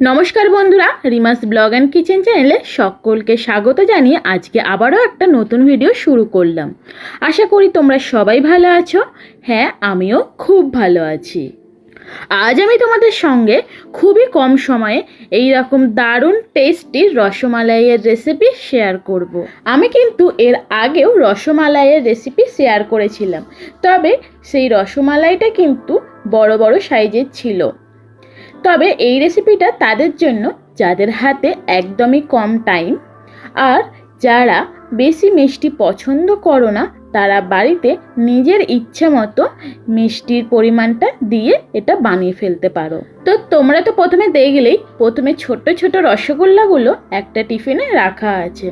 নমস্কার বন্ধুরা, রিমাস blog and kitchen চ্যানেলে সকলকে স্বাগত জানিয়ে আজকে আবারও একটা নতুন ভিডিও শুরু করলাম। আশা করি তোমরা সবাই ভালো আছো। হ্যাঁ আমিও খুব ভালো আছি। আজ আমি তোমাদের সঙ্গে খুবই কম সময়ে এই রকম দারুণ টেস্টি রসমালাইয়ের রেসিপি শেয়ার করব। আমি কিন্তু এর আগেও রসমালাইয়ের রেসিপি শেয়ার করেছিলাম। তবে সেই রসমালাইটা কিন্তু বড় বড় সাইজের ছিল। তবে এই রেসিপিটা তাদের জন্য, যাদের হাতে একদমই কম টাইম আর যারা বেশি মিষ্টি পছন্দ করো না, তারা বাড়িতে নিজের ইচ্ছে মতো মিষ্টির পরিমাণটা দিয়ে এটা বানিয়ে ফেলতে পারো। তো তোমরা তো প্রথমে দেখলেই, প্রথমে ছোট ছোট রসগোল্লাগুলো একটা টিফিনে রাখা আছে।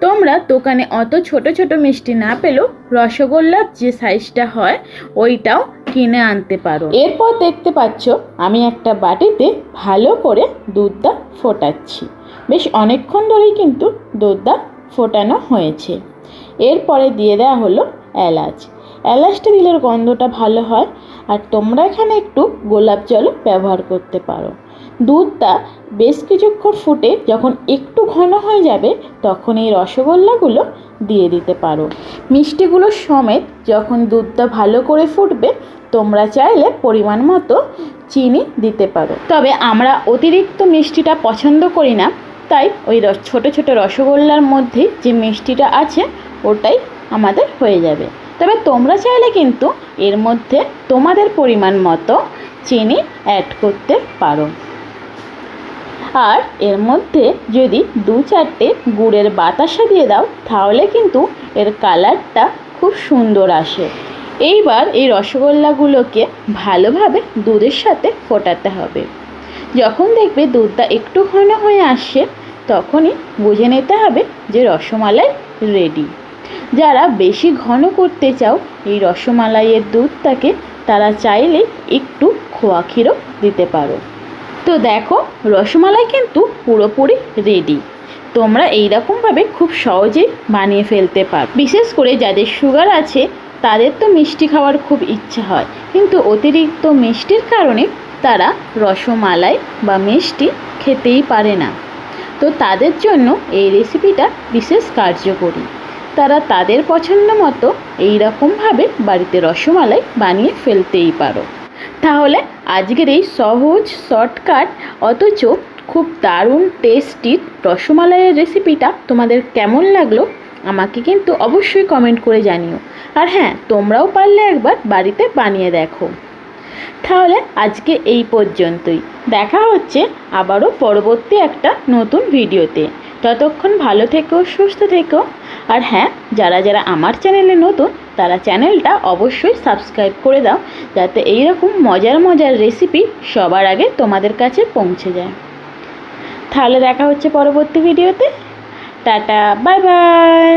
তোমরা দোকানে অত ছোট ছোট মিষ্টি না পেলেও রসগোল্লার যে সাইজটা হয়, ওইটাও কিনে আনতে পারো। এরপর দেখতে পাচ্ছ, আমি একটা বাটিতে ভালো করে দুধটা ফোটাচ্ছি। বেশ অনেকক্ষণ ধরেই কিন্তু দুধটা ফোটানো হয়েছে। এরপরে দিয়ে দেওয়া হলো এলাচ। এলাচটা দিলে গন্ধটা ভালো হয়, আর তোমরা এখানে একটু গোলাপ জলও ব্যবহার করতে পারো। দুধটা বেশ কিছুক্ষণ ফুটে যখন একটু ঘন হয়ে যাবে, তখন এই রসগোল্লাগুলো দিয়ে দিতে পারো। মিষ্টিগুলো সমেত যখন দুধটা ভালো করে ফুটবে, তোমরা চাইলে পরিমাণ মতো চিনি দিতে পারো। তবে আমরা অতিরিক্ত মিষ্টিটা পছন্দ করি না, তাই ওই ছোট ছোট রসগোল্লার মধ্যে যে মিষ্টিটা আছে, ওটাই আমাদের হয়ে যাবে। তবে তোমরা চাইলে কিন্তু এর মধ্যে তোমাদের পরিমাণ মতো চিনি অ্যাড করতে পারো। আর এর মধ্যে যদি দু চারটে গুড়ের বাতাসা দিয়ে দাও, তাহলে কিন্তু এর কালারটা খুব সুন্দর আসে। এইবার এই রসগোল্লাগুলোকে ভালোভাবে দুধের সাথে ফোটাতে হবে। যখন দেখবে দুধটা একটু ঘন হয়ে আসছে, তখনই বুঝে নিতে হবে যে রসমালাই রেডি যারা বেশি ঘন করতে চাও, এই রসমালাইয়ের দুধটাকে তারা চাইলে একটু খোয়া ক্ষীরও দিতে পারো। তো দেখো, রসমালাই কিন্তু পুরোপুরি রেডি তোমরা এই রকমভাবে খুব সহজেই বানিয়ে ফেলতে পারো, বিশেষ করে যাদের সুগার আছে, তাদের তো মিষ্টি খাওয়ার খুব ইচ্ছা হয়। কিন্তু অতিরিক্ত মিষ্টির কারণে তারা রসমালাই বা মিষ্টি খেতেই পারে না। তো তাদের জন্য এই রেসিপিটা বিশেষ কার্যকরী। তারা তাদের পছন্দ মতো এই রকমভাবে বাড়িতে রসমালাই বানিয়ে ফেলতেই পারো। তাহলে আজকের এই সহজ শর্টকাট, অথচ খুব দারুণ টেস্টি রসমালাইয়ের রেসিপিটা তোমাদের কেমন লাগল, আমাকে কিন্তু অবশ্যই কমেন্ট করে জানিও। আর হ্যাঁ তোমরাও পারলে একবার বাড়িতে বানিয়ে দেখো। তাহলে আজকে এই পর্যন্তই। দেখা হচ্ছে আবারও পরবর্তী একটা নতুন ভিডিওতে। ততক্ষণ ভালো থেকো, সুস্থ থেকো। আর হ্যাঁ যারা যারা আমার চ্যানেলে নতুন তারা চ্যানেলটা অবশ্যই সাবস্ক্রাইব করে দাও, যাতে এইরকম মজার মজার রেসিপি সবার আগে তোমাদের কাছে পৌঁছে যায়। তাহলে দেখা হচ্ছে পরবর্তী ভিডিওতে টাটা বাই বাই